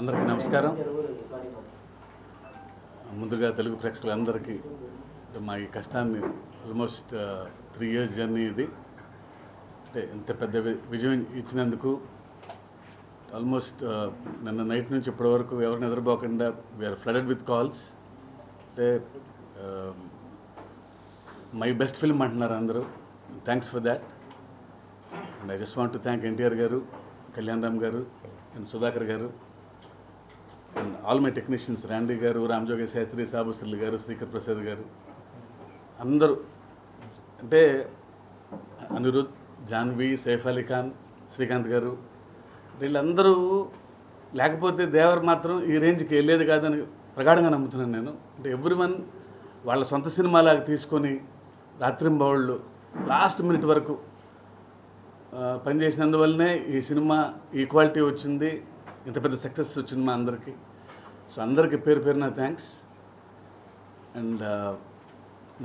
అందరికీ నమస్కారం. ముందుగా తెలుగు ప్రేక్షకులందరికీ మా ఈ కష్టాన్ని ఆల్మోస్ట్ త్రీ ఇయర్స్ జర్నీ ఇది. అంటే ఇంత పెద్ద విజయం ఇచ్చినందుకు ఆల్మోస్ట్ uh, నిన్న నైట్ నుంచి ఇప్పటి వరకు ఎవరిని ఎదురుపోకుండా వీఆర్ ఫ్లడెడ్ విత్ కాల్స్ అంటే మై బెస్ట్ ఫిల్మ్ అంటున్నారు అందరూ. Thanks for that and I just want to thank NTR garu Kalyan Ram garu and Sudhakar garu and all my technicians రాండీ garu Ramajogi Sastry సాబుశ్రీ గారు శ్రీకర్ ప్రసాద్ గారు అందరూ అంటే అనిరుద్ జాన్వి సైఫ్ అలీ ఖాన్ శ్రీకాంత్ గారు వీళ్ళందరూ లేకపోతే దేవర్ మాత్రం ఈ రేంజ్కి వెళ్ళేది కాదని ప్రగాఢంగా నమ్ముతున్నాను నేను. అంటే ఎవ్రీ వన్ వాళ్ళ సొంత సినిమాలాగా తీసుకొని రాత్రింబౌళ్ళు లాస్ట్ మినిట్ వరకు పనిచేసినందువల్లనే ఈ సినిమా ఈ క్వాలిటీ వచ్చింది. ఇంత పెద్ద సక్సెస్ వచ్చింది మా అందరికీ. సో అందరికీ పేరు పేరున థ్యాంక్స్ అండ్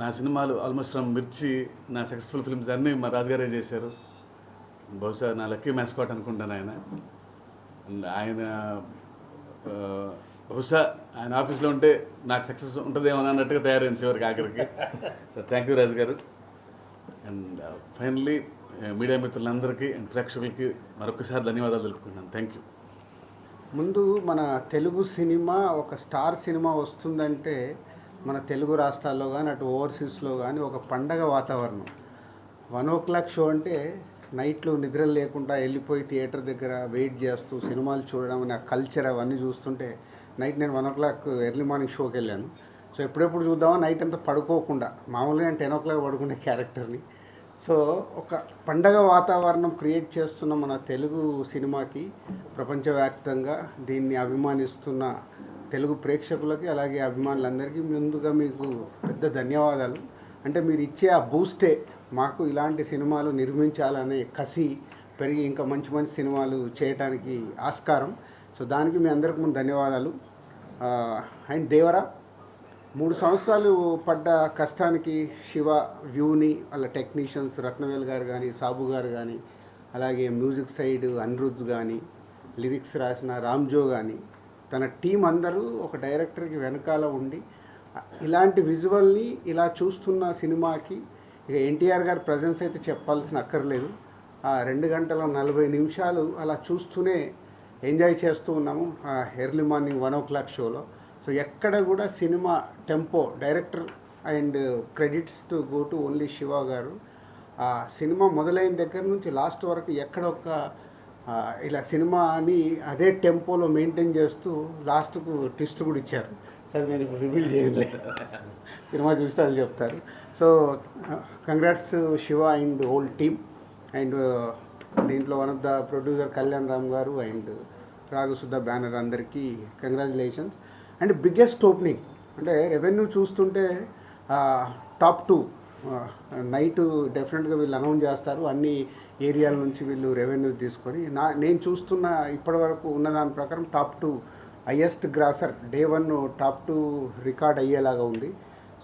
నా సినిమాలు ఆల్మోస్ట్ ఫ్రమ్ మిర్చి నా సక్సెస్ఫుల్ ఫిల్మ్స్ అన్నీ మా రాజుగారే చేశారు. బహుశా నా లక్కీ మ్యాస్కాట్ అనుకుంటాను ఆయన అండ్ ఆయన బహుశా ఆయన ఆఫీస్లో ఉంటే నాకు సక్సెస్ ఉంటుందేమో అన్నట్టుగా తయారైంది చివరికి ఆఖరికి. So thank you Raju garu and finally media మిత్రులందరికీ అండ్ ప్రేక్షకులకి మరొకసారి ధన్యవాదాలు తెలుపుకుంటున్నాను. థ్యాంక్ యూ ముందు మన తెలుగు సినిమా ఒక స్టార్ సినిమా వస్తుందంటే మన తెలుగు రాష్ట్రాల్లో కానీ అటు ఓవర్సీస్లో కానీ ఒక పండగ వాతావరణం. వన్ ఓ క్లాక్ షో అంటే నైట్లు నిద్ర లేకుండా వెళ్ళిపోయి థియేటర్ దగ్గర వెయిట్ చేస్తూ సినిమాలు చూడడం నా కల్చర్ అవన్నీ చూస్తుంటే నైట్ నేను one o'clock early morning షోకి వెళ్ళాను. సో ఎప్పుడెప్పుడు చూద్దామా నైట్ అంతా పడుకోకుండా మామూలుగా నేను టెన్ ఓ క్లాక్ పడుకునే క్యారెక్టర్ని. సో ఒక పండగ వాతావరణం క్రియేట్ చేస్తున్న మన తెలుగు సినిమాకి ప్రపంచవ్యాప్తంగా దీన్ని అభిమానిస్తున్న తెలుగు ప్రేక్షకులకి అలాగే అభిమానులందరికీ ముందుగా మీకు పెద్ద ధన్యవాదాలు. అంటే మీరు ఇచ్చే ఆ బూస్టే మాకు ఇలాంటి సినిమాలు నిర్మించాలనే కసి పెరిగి ఇంకా మంచి మంచి సినిమాలు చేయటానికి ఆస్కారం. సో దానికి మీ అందరికి ముందు ధన్యవాదాలు. అండ్ దేవరా మూడు సంవత్సరాలు పడ్డ కష్టానికి శివ వ్యూని వాళ్ళ టెక్నీషియన్స్ రత్నవేల్ గారు కానీ సాబు గారు కానీ అలాగే మ్యూజిక్ సైడ్ అనిరుద్ధ్ కానీ లిరిక్స్ రాసిన రామ్జో కానీ తన టీం అందరూ ఒక డైరెక్టర్కి వెనకాల ఉండి ఇలాంటి విజువల్ని ఇలా చూస్తున్న సినిమాకి ఇక ఎన్టీఆర్ గారి ప్రజెన్స్ అయితే చెప్పాల్సిన అక్కర్లేదు. ఆ రెండు గంటల నలభై నిమిషాలు అలా చూస్తూనే ఎంజాయ్ చేస్తూ ఉన్నాము. Early morning one o'clock షోలో. సో ఎక్కడ కూడా cinema tempo director and credits to go to only Shiva garu ఆ సినిమా మొదలైన దగ్గర నుంచి లాస్ట్ వరకు ఎక్కడ ఒక ఇలా సినిమాని అదే టెంపోలో మెయింటైన్ చేస్తూ లాస్ట్కు ట్విస్ట్ కూడా ఇచ్చారు. సరే నేను ఇప్పుడు రివీల్ చేయలేదు సినిమా చూస్తే అది చెప్తారు. So congrats Shiva and whole team and దీంట్లో one of the producer Kalyan Ram garu and Ragasudha banner అందరికీ కంగ్రాచులేషన్స్. అండ్ బిగ్గెస్ట్ ఓపెనింగ్ అంటే రెవెన్యూ చూస్తుంటే టాప్ టూ నైట్ డెఫినెట్గా వీళ్ళు అనౌన్స్ చేస్తారు. అన్ని ఏరియాల నుంచి వీళ్ళు రెవెన్యూ తీసుకొని నా నేను చూస్తున్న ఇప్పటివరకు ఉన్న దాని ప్రకారం top two highest grosser day one top two record అయ్యేలాగా ఉంది.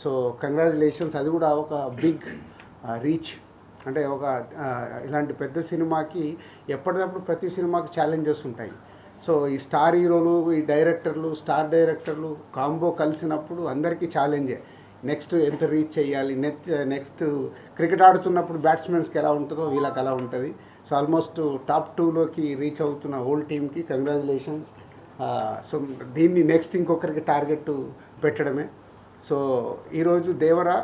సో కంగ్రాచులేషన్స్ అది కూడా ఒక బిగ్ రీచ్. అంటే ఒక ఇలాంటి పెద్ద సినిమాకి ఎప్పటికప్పుడు ప్రతి సినిమాకి ఛాలెంజెస్ ఉంటాయి. సో ఈ స్టార్ హీరోలు ఈ డైరెక్టర్లు స్టార్ డైరెక్టర్లు కాంబో కలిసినప్పుడు అందరికీ ఛాలెంజే. నెక్స్ట్ ఎంత రీచ్ చేయాలి? నెక్స్ట్ నెక్స్ట్ క్రికెట్ ఆడుతున్నప్పుడు బ్యాట్స్మెన్స్కి ఎలా ఉంటుందో వీళ్ళకి అలా ఉంటుంది. సో ఆల్మోస్ట్ టాప్ టూలోకి రీచ్ అవుతున్న హోల్ టీమ్కి కంగ్రాచులేషన్స్. సో దీన్ని నెక్స్ట్ ఇంకొకరికి టార్గెట్ పెట్టడమే. సో ఈరోజు దేవరా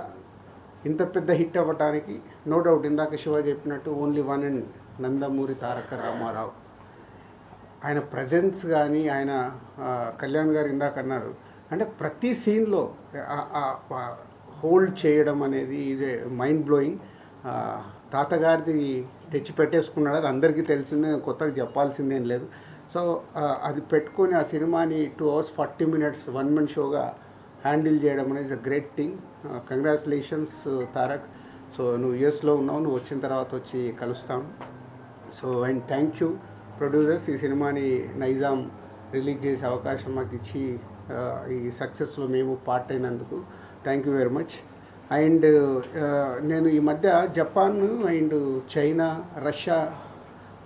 ఇంత పెద్ద హిట్ అవ్వటానికి నో డౌట్ ఇందాక శివ చెప్పినట్టు only one and Nandamuri Taraka Rama Rao. ఆయన ప్రజెన్స్ కానీ ఆయన కళ్యాణ్ గారు ఇందాక అన్నారు. అంటే ప్రతి సీన్లో హోల్డ్ చేయడం అనేది ఈజ్ ఏ మైండ్ బ్లోయింగ్ తాతగారిది తెచ్చి పెట్టేసుకున్నాడు అది అందరికీ తెలిసిందే కొత్తగా చెప్పాల్సిందేం లేదు. సో అది పెట్టుకొని ఆ సినిమాని two hours forty minutes one man షోగా handle చేయడం అనేది a great thing congratulations Tarak. So నువ్వు యుఎస్లో ఉన్నావు నువ్వు వచ్చిన తర్వాత వచ్చి కలుస్తాం. So and thank you producers ఈ సినిమాని నైజాం రిలీజ్ చేసే అవకాశం మాకు ఇచ్చి ఈ సక్సెస్లో మేము పార్ట్ అయినందుకు thank you very much. And నేను ఈ మధ్య Japan and China Russia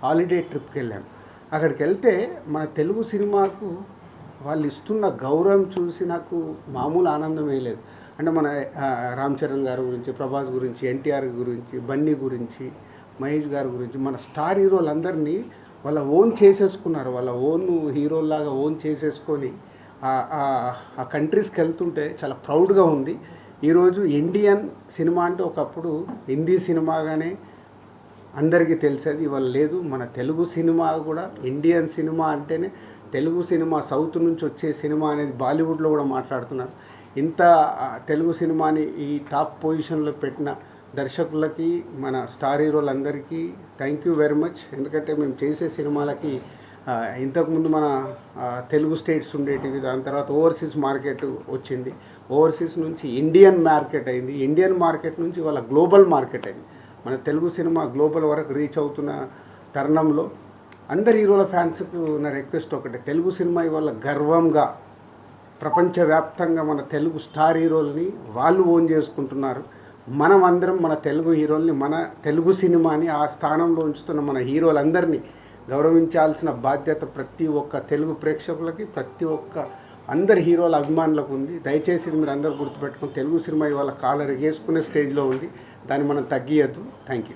holiday ట్రిప్కి వెళ్ళాను అక్కడికి వెళ్తే మన తెలుగు సినిమాకు వాళ్ళు ఇస్తున్న గౌరవం చూసి నాకు మామూలు ఆనందమే లేదు. అంటే మన రామ్ చరణ్ గారి గురించి ప్రభాస్ గురించి ఎన్టీఆర్ గురించి బన్నీ గురించి మహేష్ గారి గురించి మన స్టార్ హీరోలందరినీ వాళ్ళ ఓన్ చేసేసుకున్నారు. వాళ్ళ ఓన్ హీరోలాగా ఓన్ చేసేసుకొని ఆ- కంట్రీస్కి వెళ్తుంటే చాలా ప్రౌడ్గా ఉంది. ఈరోజు ఇండియన్ సినిమా అంటే ఒకప్పుడు హిందీ సినిమాగానే అందరికీ తెలిసేది ఇవాళ లేదు. మన తెలుగు సినిమా కూడా ఇండియన్ సినిమా అంటేనే తెలుగు సినిమా సౌత్ నుంచి వచ్చే సినిమా అనేది బాలీవుడ్లో కూడా మాట్లాడుతున్నారు. ఇంత తెలుగు సినిమాని ఈ టాప్ పొజిషన్లో పెట్టిన దర్శకులకి మన స్టార్ హీరోలందరికీ థ్యాంక్ యూ వెరీ మచ్. ఎందుకంటే మేము చేసే సినిమాలకి ఇంతకుముందు మన తెలుగు స్టేట్స్ ఉండేటివి దాని తర్వాత ఓవర్సీస్ మార్కెట్ వచ్చింది. ఓవర్సీస్ నుంచి ఇండియన్ మార్కెట్ అయింది. ఇండియన్ మార్కెట్ నుంచి వాళ్ళ గ్లోబల్ మార్కెట్ అయింది. మన తెలుగు సినిమా గ్లోబల్ వరకు రీచ్ అవుతున్న తరుణంలో అందరి హీరోల ఫ్యాన్స్కు నా రిక్వెస్ట్ ఒకటే తెలుగు సినిమా ఇవాళ గర్వంగా ప్రపంచవ్యాప్తంగా మన తెలుగు స్టార్ హీరోల్ని వాళ్ళు ఓన్ చేసుకుంటున్నారు. మనం అందరం మన తెలుగు హీరోల్ని మన తెలుగు సినిమాని ఆ స్థానంలో ఉంచుతున్న మన హీరోలందరినీ గౌరవించాల్సిన బాధ్యత ప్రతి ఒక్క తెలుగు ప్రేక్షకులకి ప్రతి ఒక్క అందరి హీరోల అభిమానులకు ఉంది. దయచేసి ఇది మీరు అందరూ గుర్తుపెట్టుకుని తెలుగు సినిమా ఇవాళ కాలర్ ఎగేసుకునే స్టేజ్లో ఉంది. దాన్ని మనం తగ్గియద్దు. Thank you.